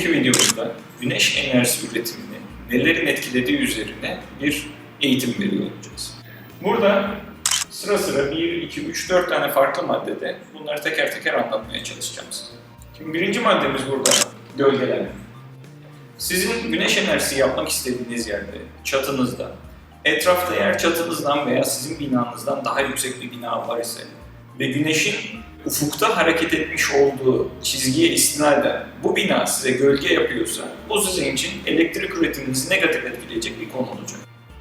Bugünkü videomuzda güneş enerjisi üretimini nelerin etkilediği üzerine bir eğitim veriyor olacağız. Burada sıra sıra 1, 2, 3, 4 tane farklı maddede bunları teker teker anlatmaya çalışacağım size. Şimdi birinci maddemiz burada gölgelenme. Sizin güneş enerjisi yapmak istediğiniz yerde, çatınızda, etrafta eğer çatınızdan veya sizin binanızdan daha yüksek bir bina var ise ve güneşin ufukta hareket etmiş olduğu çizgiye istinaden bu bina size gölge yapıyorsa bu sizin için elektrik üretiminizi negatif etkileyecek bir konu olacak.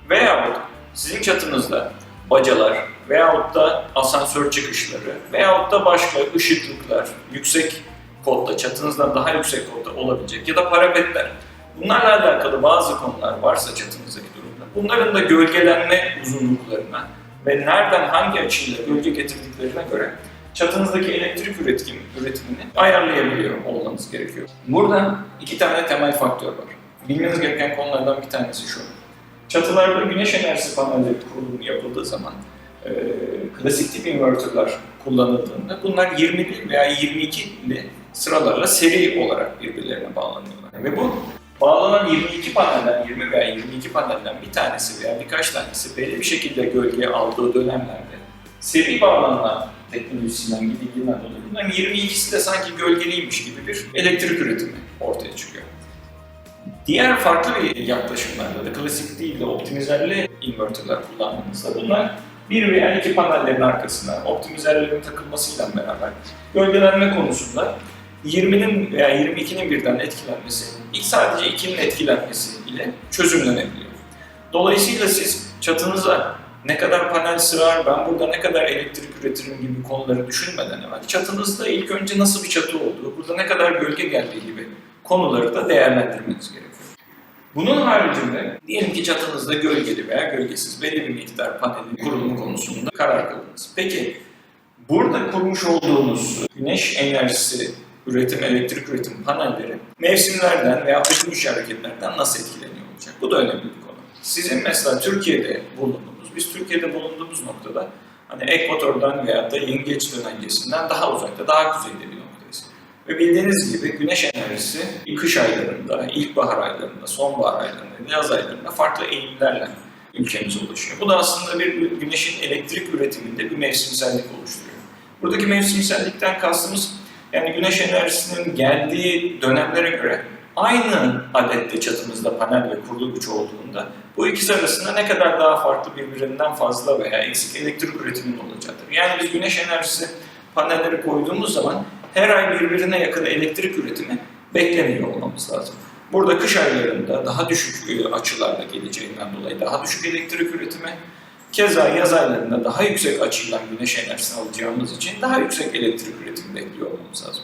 Veyahut sizin çatınızda bacalar veyahut da asansör çıkışları veyahut da başka ışıklıklar yüksek kodda, çatınızdan daha yüksek kodda olabilecek ya da parapetler. Bunlarla alakalı bazı konular varsa çatınızdaki durumda. Bunların da gölgelenme uzunluklarına ve nereden hangi açıyla gölge getirdiklerine göre çatınızdaki elektrik üretim, üretimini ayarlayabiliyor olmanız gerekiyor. Burada iki tane temel faktör var. Bilmeniz gereken konulardan bir tanesi şu. Çatılarda güneş enerjisi panelleri kurulumu yapıldığı zaman e, klasik tip inverterler kullanıldığında bunlar 20'li veya 22'li sıralarla seri olarak birbirlerine bağlanıyorlar. Ve bu bağlanan 22 panelden 20 veya 22 panelden bir tanesi veya birkaç tanesi belli bir şekilde gölge aldığı dönemlerde seri bağlanan teknolojisinden gidildiğinden dolayı bunların 22'si de sanki gölgeliymiş gibi bir elektrik üretimi ortaya çıkıyor. Diğer farklı bir yaklaşımlarda da klasik değil de optimizerli inverterler kullandığımızda bunlar bir veya iki panellerin arkasına optimizerlerin takılmasıyla beraber gölgelenme konusunda 20'nin veya 22'nin birden etkilenmesi ilk sadece 2'nin etkilenmesi ile çözümlenebiliyor. Dolayısıyla siz çatınıza ne kadar panel sığar, ben burada ne kadar elektrik üretirim gibi konuları düşünmeden evvel çatınızda ilk önce nasıl bir çatı olduğu, burada ne kadar gölge geldiği gibi konuları da değerlendirmeniz gerekiyor. Bunun haricinde diyelim ki çatınızda gölgeli veya gölgesiz belli bir miktar panelin kurulumu konusunda karar kıldınız. Peki burada kurmuş olduğunuz güneş enerjisi üretim, elektrik üretim panelleri mevsimlerden veya dış hareketlerden nasıl etkileniyor olacak? Bu da önemli bir konu. Sizin mesela Türkiye'de bulunduğunuz, biz Türkiye'de bulunduğumuz noktada hani ekvatordan veya da yengeç dönencesinden daha uzakta, daha kuzeyde bir noktayız. Ve bildiğiniz gibi güneş enerjisi kış aylarında, ilkbahar aylarında, sonbahar aylarında, yaz aylarında farklı eğilimlerle ülkemize ulaşıyor. Bu da aslında bir güneşin elektrik üretiminde bir mevsimsellik oluşturuyor. Buradaki mevsimsellikten kastımız yani güneş enerjisinin geldiği dönemlere göre aynı adette çatımızda panel ve kurulu güç olduğunda bu ikisi arasında ne kadar daha farklı birbirinden fazla veya eksik elektrik üretiminin olacaktır. Yani biz güneş enerjisi panelleri koyduğumuz zaman her ay birbirine yakın elektrik üretimi beklemiyor olmamız lazım. Burada kış aylarında daha düşük e, açılarla geleceğinden dolayı daha düşük elektrik üretimi, keza yaz aylarında daha yüksek açıyla güneş enerjisini alacağımız için daha yüksek elektrik üretimi bekliyor olmamız lazım.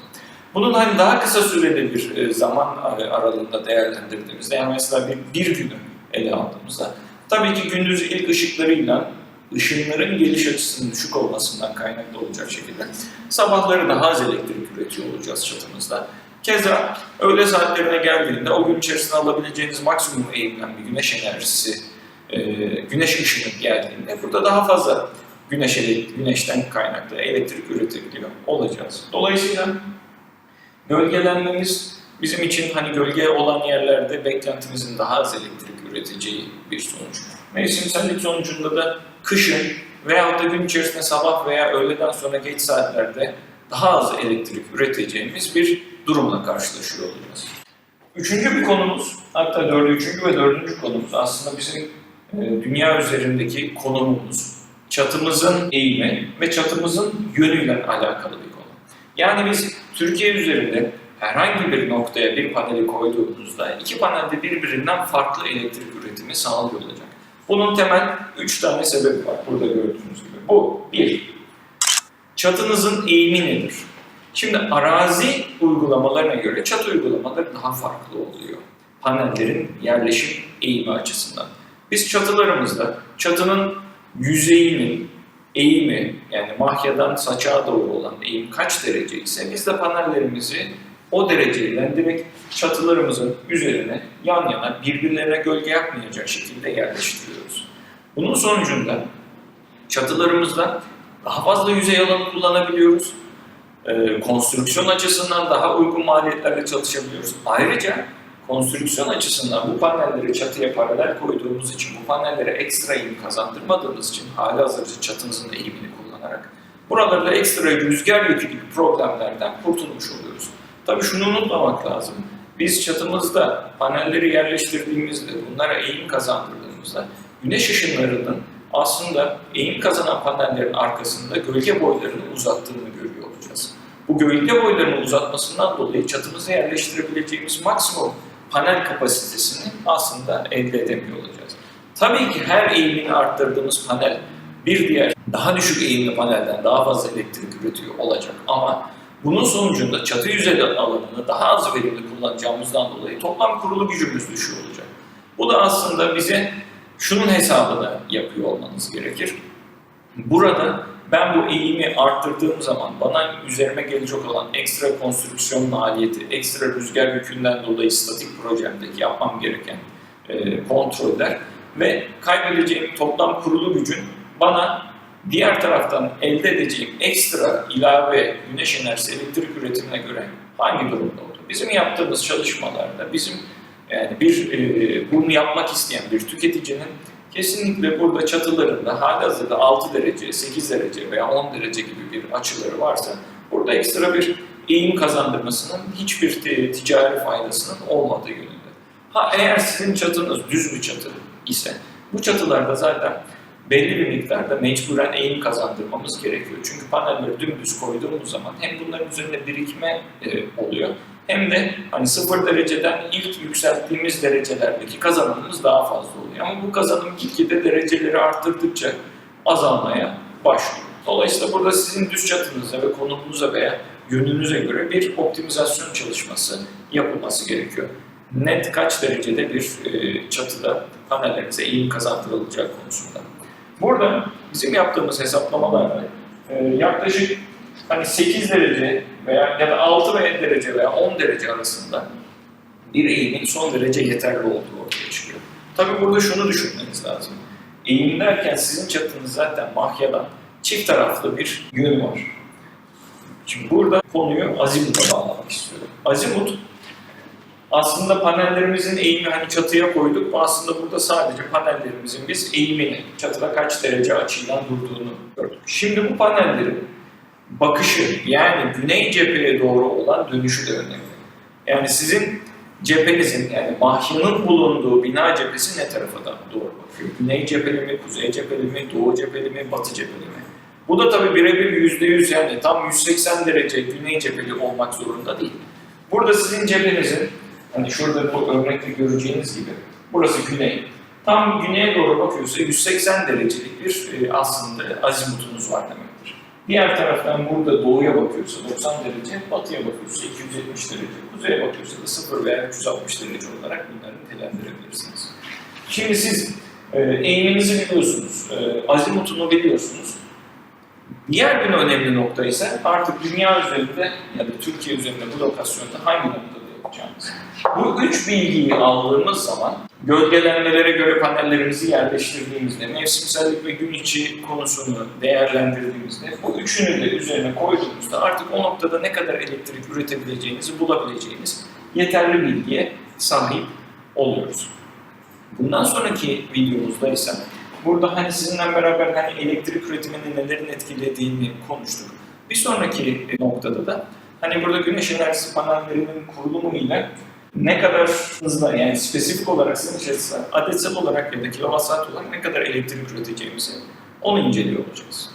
Bunun hani daha kısa süreli bir e, zaman aralığında değerlendirdiğimizde, yani mesela bir, bir günü ele aldığımızda, tabii ki gündüz ilk ışıklarıyla ışınların geliş açısının düşük olmasından kaynaklı olacak şekilde sabahları daha az elektrik üretiyor olacağız çatımızda. Keza öğle saatlerine geldiğinde o gün içerisinde alabileceğiniz maksimum eğimden bir güneş enerjisi, e, güneş ışını geldiğinde burada daha fazla güneş güneşten kaynaklı elektrik üretebiliyor olacağız. Dolayısıyla gölgelenmemiz bizim için hani gölge olan yerlerde beklentimizin daha az elektrik üreteceği bir sonuç. Mevsimsellik sonucunda da kışın veyahut da gün içerisinde sabah veya öğleden sonra geç saatlerde daha az elektrik üreteceğimiz bir durumla karşılaşıyor olacağız. Üçüncü bir konumuz, hatta dördüncü, üçüncü ve dördüncü konumuz aslında bizim dünya üzerindeki konumumuz. Çatımızın eğimi ve çatımızın yönüyle alakalı bir konu. Yani biz Türkiye üzerinde herhangi bir noktaya bir paneli koyduğumuzda iki panelde birbirinden farklı elektrik üretimi sağlıyor olacak. Bunun temel üç tane sebebi var burada gördüğünüz gibi. Bu, bir, çatınızın eğimi nedir? Şimdi arazi uygulamalarına göre çatı uygulamaları daha farklı oluyor. Panellerin yerleşim eğimi açısından. Biz çatılarımızda çatının yüzeyinin eğimi yani mahyadan saçağa doğru olan eğim kaç derece ise biz de panellerimizi o dereceyle direkt çatılarımızın üzerine yan yana birbirlerine gölge yapmayacak şekilde yerleştiriyoruz. Bunun sonucunda çatılarımızda daha fazla yüzey alanı kullanabiliyoruz. e, konstrüksiyon açısından daha uygun maliyetlerle çalışabiliyoruz. Ayrıca konstrüksiyon açısından bu panelleri çatıya paralel koyduğumuz için, bu panellere ekstra eğim kazandırmadığımız için hali hazırda çatınızın da eğimini kullanarak buralarda ekstra rüzgar yükü gibi problemlerden kurtulmuş oluyoruz. Tabii şunu unutmamak lazım. Biz çatımızda panelleri yerleştirdiğimizde, bunlara eğim kazandırdığımızda güneş ışınlarının aslında eğim kazanan panellerin arkasında gölge boylarını uzattığını görüyor olacağız. Bu gölge boylarını uzatmasından dolayı çatımıza yerleştirebileceğimiz maksimum panel kapasitesini aslında elde edemiyor olacağız. Tabii ki her eğimini arttırdığımız panel bir diğer daha düşük eğimli panelden daha fazla elektrik üretiyor olacak ama bunun sonucunda çatı yüzey alanını daha az verimli kullanacağımızdan dolayı toplam kurulu gücümüz düşüyor olacak. Bu da aslında bize şunun hesabını yapıyor olmanız gerekir. Burada ben bu eğimi arttırdığım zaman bana üzerime gelecek olan ekstra konstrüksiyon maliyeti, ekstra rüzgar yükünden dolayı statik projemdeki yapmam gereken e, kontroller ve kaybedeceğim toplam kurulu gücün bana diğer taraftan elde edeceğim ekstra ilave güneş enerjisi elektrik üretimine göre hangi durumda olur? Bizim yaptığımız çalışmalarda bizim yani bir e, bunu yapmak isteyen bir tüketicinin kesinlikle burada çatılarında halihazırda 6 derece, 8 derece veya 10 derece gibi bir açıları varsa burada ekstra bir eğim kazandırmasının hiçbir ticari faydasının olmadığı yönünde. Ha eğer sizin çatınız düz bir çatı ise bu çatılarda zaten belli bir miktarda mecburen eğim kazandırmamız gerekiyor. Çünkü panelleri dümdüz koyduğumuz zaman hem bunların üzerinde birikme e, oluyor hem de hani sıfır dereceden ilk yükselttiğimiz derecelerdeki kazanımımız daha fazla oluyor. Ama bu kazanım gitgide dereceleri arttırdıkça azalmaya başlıyor. Dolayısıyla burada sizin düz çatınıza ve konumunuza veya yönünüze göre bir optimizasyon çalışması yapılması gerekiyor. Net kaç derecede bir e, çatıda panellerinize eğim kazandırılacağı konusunda. Burada bizim yaptığımız hesaplamalarda e, yaklaşık hani 8 derece veya ya da 6 veya derece veya 10 derece arasında bir eğimin son derece yeterli olduğu ortaya çıkıyor. Tabii burada şunu düşünmeniz lazım. Eğim derken sizin çatınız zaten mahyadan çift taraflı bir yönü var. Şimdi burada konuyu azimuta bağlamak istiyorum. Azimut aslında panellerimizin eğimi hani çatıya koyduk. Aslında burada sadece panellerimizin biz eğimini, çatıda kaç derece açıyla durduğunu gördük. Şimdi bu panellerin bakışı yani güney cepheye doğru olan dönüşü de önemli. Yani sizin cephenizin yani mahyanın bulunduğu bina cephesi ne tarafa doğru bakıyor? Güney cepheli mi, kuzey cepheli mi, doğu cepheli mi, batı cepheli mi? Bu da tabii birebir yüzde yüz yani tam 180 derece güney cepheli olmak zorunda değil. Burada sizin cephenizin Hani şurada bu örnekte göreceğiniz gibi burası güney. Tam güneye doğru bakıyorsa 180 derecelik bir e, aslında azimutunuz var demektir. Diğer taraftan burada doğuya bakıyorsa 90 derece, batıya bakıyorsa 270 derece, kuzeye bakıyorsa da 0 veya 360 derece olarak bunları nitelendirebilirsiniz. Şimdi siz e, eğiminizi biliyorsunuz, e, azimutunu biliyorsunuz. Diğer bir önemli nokta ise artık dünya üzerinde ya da Türkiye üzerinde bu lokasyonda hangi noktada yapacağımız. Bu üç bilgiyi aldığımız zaman gölgelenmelere göre panellerimizi yerleştirdiğimizde, mevsimsellik ve gün içi konusunu değerlendirdiğimizde bu üçünü de üzerine koyduğumuzda artık o noktada ne kadar elektrik üretebileceğinizi bulabileceğiniz yeterli bilgiye sahip oluyoruz. Bundan sonraki videomuzda ise burada hani sizinle beraber hani elektrik üretimini nelerin etkilediğini konuştuk. Bir sonraki noktada da hani burada güneş enerjisi panellerinin kurulumu ile ne kadar hızlı yani spesifik olarak içerisinde adetsel olarak ya da kilowatt saat olarak ne kadar elektrik üreteceğimizi onu inceliyor olacağız.